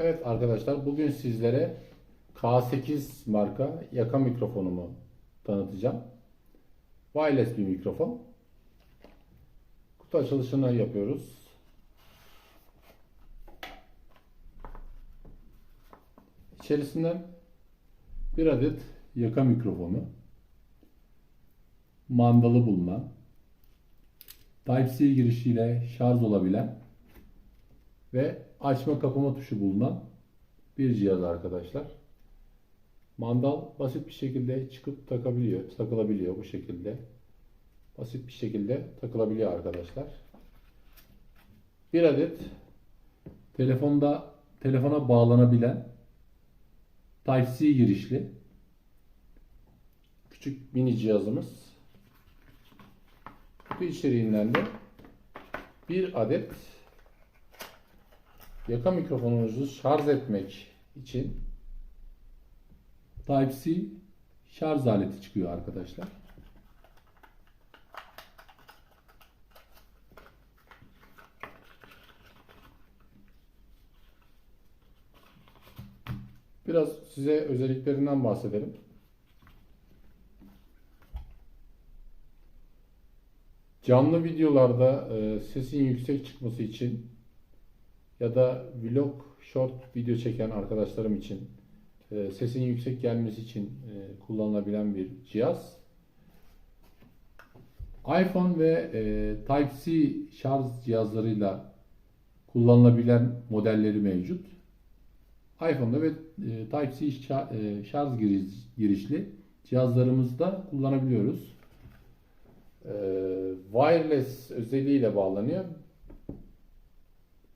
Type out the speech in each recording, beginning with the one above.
Evet arkadaşlar bugün sizlere K8 marka yaka mikrofonumu tanıtacağım. Wireless bir mikrofon. Kutu açılışını yapıyoruz. İçerisinden bir adet yaka mikrofonu, mandalı bulunan, Type-C girişiyle şarj olabilen ve açma kapama tuşu bulunan bir cihaz arkadaşlar. Mandal basit bir şekilde çıkıp takabiliyor, takılabiliyor bu şekilde. Basit bir şekilde takılabiliyor arkadaşlar. Bir adet telefonda telefona bağlanabilen Type-C girişli küçük mini cihazımız. Kutu içeriğinden de bir adet yaka mikrofonunuzu şarj etmek için Type-C şarj aleti çıkıyor arkadaşlar. Biraz size özelliklerinden bahsedelim. Canlı videolarda e, sesin yüksek çıkması için ya da vlog, short video çeken arkadaşlarım için e, sesin yüksek gelmesi için e, kullanılabilen bir cihaz. iPhone ve e, Type-C şarj cihazlarıyla kullanılabilen modelleri mevcut. iPhone'da ve e, Type-C e, şarj giriş, girişli cihazlarımızda kullanabiliyoruz. E, wireless özelliğiyle bağlanıyor.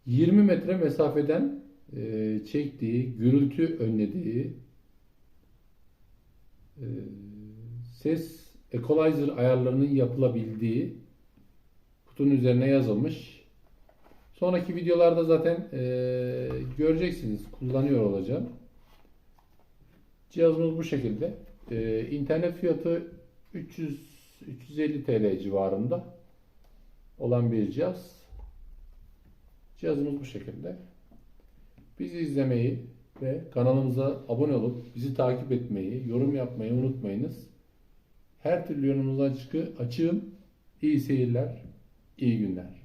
20 metre mesafeden e, çektiği, gürültü önlediği, e, ses equalizer ayarlarının yapılabildiği kutunun üzerine yazılmış. Sonraki videolarda zaten e, göreceksiniz. Kullanıyor olacağım. Cihazımız bu şekilde. E, internet fiyatı 300 350 TL civarında olan bir cihaz. Cihazımız bu şekilde. Bizi izlemeyi ve kanalımıza abone olup bizi takip etmeyi, yorum yapmayı unutmayınız. Her türlü yorumunuza açık, açığım. İyi seyirler, iyi günler.